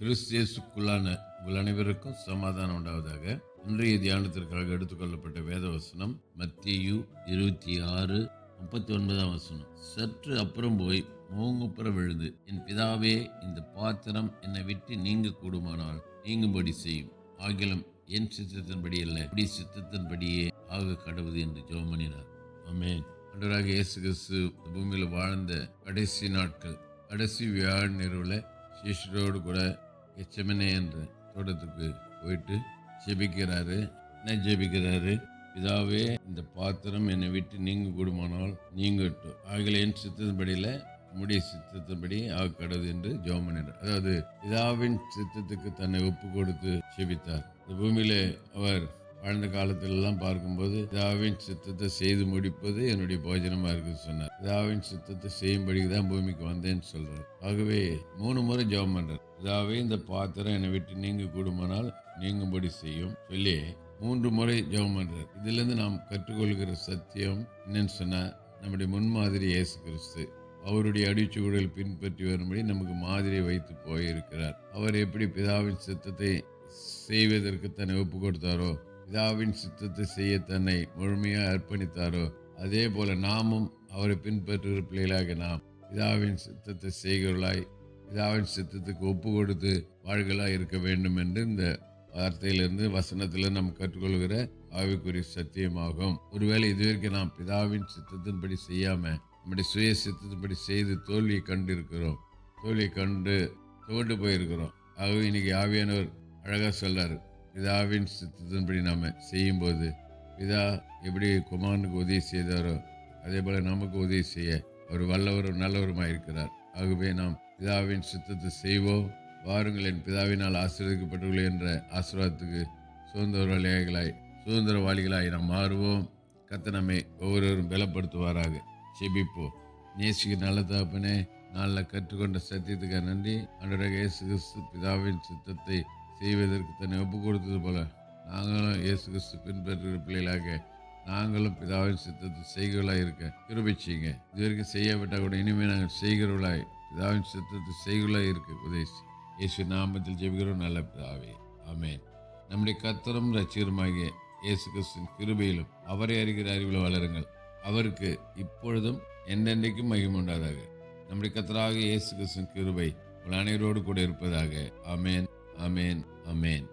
கிறிஸ்தியேசுக்குள்ளான உங்கள் அனைவருக்கும் சமாதானம் உண்டாவதாக. இன்றைய தியானத்திற்காக எடுத்துக்கொள்ளப்பட்ட வேத வசனம் மத்தியு இருபத்தி ஆறு முப்பத்தி ஒன்பதாம் வசனம். சற்று அப்புறம் போய் மூங்குப்புற விழுந்து என் பிதாவே இந்த பாத்திரம் என்னை விட்டு நீங்க கூடுமானால் நீங்கும்படி செய்யும். ஆகிலும் என் சித்தத்தின்படி அல்ல இப்படி சித்தத்தின்படியே ஆக கடவுது என்று ஜோமனினார் ஆமென். அன்றராக இயேசு கிறிஸ்து பூமியில் வாழ்ந்த கடைசி நாட்கள் கடைசி வியாழ நிறுவல சிஷ்யரோடு கூட எச்சமனே என்ற தோட்டத்துக்கு போயிட்டு ஜெபிக்கிறாரு. என்ன ஜெபிக்கிறாரு? இதாவே இந்த பாத்திரம் என்னை விட்டு நீங்க கூடுமானால் நீங்கட்டும். ஆகல என் சித்தத்தின்படியில முடிய சித்தத்தின்படி ஆக கடவுது என்று ஜோமனினார் அதாவது இதாவின் சித்தத்துக்கு தன்னை ஒப்பு கொடுத்து செபித்தார் இந்த பூமியிலே அவர் வாழ்ந்த காலத்திலெல்லாம் பார்க்கும்போது பிதாவின் சித்தத்தை செய்து முடிப்பது என்னுடைய போஜனமாக இருக்குன்னு சொன்னார். பிதாவின் சித்தத்தை செய்யும்படி தான் பூமிக்கு வந்தேன்னு சொல்கிறார் ஆகவே மூணு முறை ஜெபம் பண்ணுறார் பிதாவே இந்த பாத்திரம் என்னை விட்டு நீங்க கூடுமானால் நீங்கும்படி செய்யும் சொல்லி மூன்று முறை ஜெபம் பண்ணுறார் இதுலேருந்து நாம் கற்றுக்கொள்கிற சத்தியம் என்னன்னு சொன்னால் நம்முடைய முன்மாதிரி இயேசு கிறிஸ்து அவருடைய அடிச்சுவடில் பின்பற்றி வரும்படி நமக்கு மாதிரியை வைத்து போயிருக்கிறார். அவர் எப்படி பிதாவின் சித்தத்தை செய்வதற்கு தன்னை ஒப்பு கொடுத்தாரோ பிதாவின் சித்தத்தை செய்ய தன்னை முழுமையாக அர்ப்பணித்தாரோ அதே போல நாமும் அவரை பின்பற்றுகிற பிள்ளைகளாக நாம் பிதாவின் சித்தத்தை செய்கிறவர்களாய் பிதாவின் சித்தத்துக்கு ஒப்பு கொடுத்து வாழ்களாக இருக்க வேண்டும் என்று இந்த வார்த்தையிலிருந்து வசனத்தில் நாம் கற்றுக்கொள்கிற ஆவிக்குரிய சத்தியமாகும். ஒருவேளை இதுவரைக்கும் நாம் பிதாவின் சித்தத்தின்படி செய்யாமல் நம்முடைய சுய சித்தத்தின்படி செய்து தோல்வியை கண்டு இருக்கிறோம் தோல்வியை கண்டு துவண்டு போயிருக்கிறோம். ஆகவே இன்னைக்கு ஆவியானவர் அழகாக சொல்கிறார் பிதாவின் சித்தத்தின்படி நாம் செய்யும்போது பிதா எப்படி குமாரனுக்கு உதவி செய்தாரோ அதே போல் நமக்கு உதவி செய்ய அவர் வல்லவரும் நல்லவருமாக இருக்கிறார். ஆகவே நாம் பிதாவின் சித்தத்தை செய்வோம். வாருங்கள் என் பிதாவினால் ஆசீர்வதிக்கப்பட்டுள்ளே என்ற ஆசீர்வாதத்துக்கு சுதந்திரவாளிகளாய் சுதந்திரவாளிகளாய் நாம் மாறுவோம். கத்த நம்மை ஒவ்வொருவரும் பலப்படுத்துவாராக. செபிப்போம் நேசிக்கு நல்ல தகப்பனே நாளில் கற்றுக்கொண்ட சத்தியத்துக்கு நன்றி. அன்றராக இயேசு கிறிஸ்து பிதாவின் சித்தத்தை செய்வதற்கு தன்னை ஒப்பு கொடுத்தது போல நாங்களும் இயேசு கிறிஸ்து பின்பற்றுகிற பிள்ளைகளாக நாங்களும் பிதாவின் சித்தத்தை செய்கிறவளாக இருக்க கிருபை செய்யுங்க. இது வரைக்கும் செய்யாவிட்டால் கூட இனிமேல் நாங்கள் செய்கிறவளாய் பிதாவின் சித்தத்தை செய்கிறவளாக இருக்க உதவி இயேசு நாமத்தில் ஜெபிக்கிறோம். நல்ல பிதாவே. ஆமேன். நம்முடைய கத்தரும் ரட்சிகருமாகிய இயேசு கிறிஸ்துவின் கிருபையிலும் அவரை அறிகிற அறிவில் வளருங்கள். அவருக்கு இப்பொழுதும் என்றென்றைக்கும் மகிமுண்டாதாக நம்முடைய கத்தராக இயேசு கிறிஸ்துவின் கிருபை உங்கள் அனைவரோடு கூட இருப்பதாக. ஆமேன். ஆமென் ஆமென்